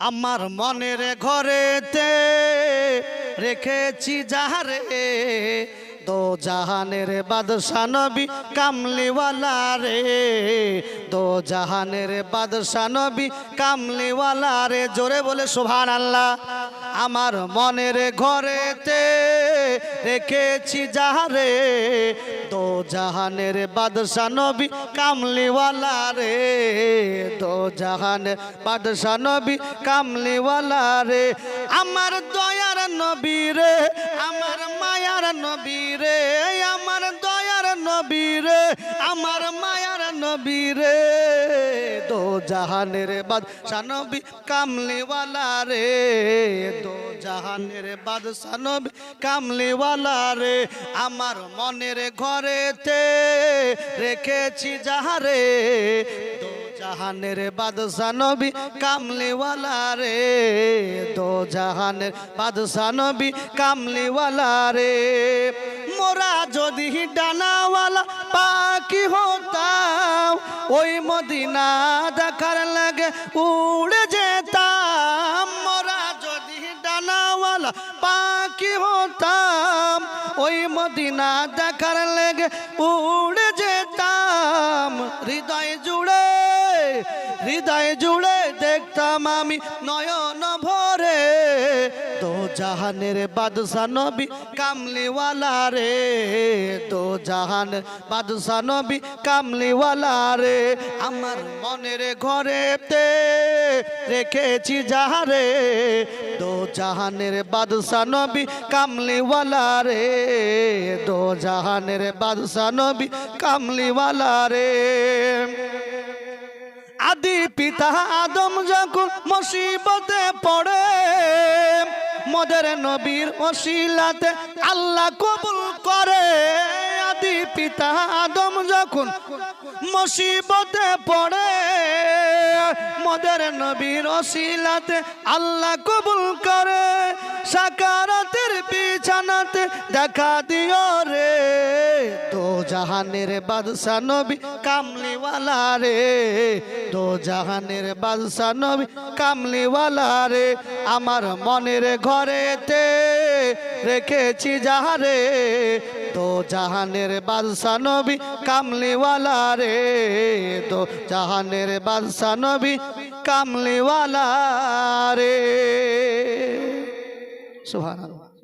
আমার মনের ঘরেতে রেখেছি যাহারে দো জাহানের বাদশা নবী কামলিওয়ালা রে। দো জাহানের বাদশা নবী কামলিওয়ালা রে। জোরে বলে সোভান আল্লাহ আমার মনের ঘরেতে রেখেছি যাহারে, দো জাহানের বাদশা নবী কামলিওয়ালা রে, দো জাহানের বাদশা নবী কামলিওয়ালা রে। আমার দয়ার নবী রে, আমার মায়ার নবী রে, আমার দয়ার নবী রে, আমার মায়ার নবী রে। জাহানের বাদশা নবী কামলিওয়ালা রে। দো জাহানের বাদশা নবী কামলিওয়ালা রে, আমার মনের ঘরেতে রেখেছি যাহারে। জাহানের বাদশা নবী কামলিওয়ালা রে, দো জাহানের বাদশা নবী কামলিওয়ালা রে। মোরা যদি ডানাওয়ালা পাখি হতাম ওই মদিনা দেখার লাগে উড়ে যেতাম। মোরা যদি ডানাওয়ালা পাখি হতাম, ওই মদিনা দেখার লেগে উড়ে যেতাম। হৃদয় জুড়ে হৃদয় জুড়ে দেখতাম আমি নয়ন ভরে জাহানের বাদশা নবী কামলিওয়ালা রে, তো জাহানের বাদশা নবী কামলিওয়ালা রে, আমার মনের ঘরেতে রেখেছি যাহারে দো জাহানের বাদশা নবী কামলিওয়ালা রে দো জাহানের বাদশা নবী কামলিওয়ালা রে। আদি পিতা আদম যখন মুসিবতে পড়ে মদের নবীর ওসিলাতে আল্লাহ কবুল করে। আদি পিতা আদম যখন মুসিবতে পড়ে মদের নবীর ওসিলাতে আল্লাহ কবুল করে। সাকারাতের বিছানাতে দেখা দিও রে। তো জাহানের বাদশা নবী কামলিওয়ালা রে। তো জাহানের বাদশা নবী কামলিওয়ালা রে। আমার মনের ঘরেতে রেখেছি যাহারে। তো জাহানের বাদশা নবী কামলিওয়ালা রে। তো জাহানের বাদশা নবী কামলিওয়ালা রে। सुभान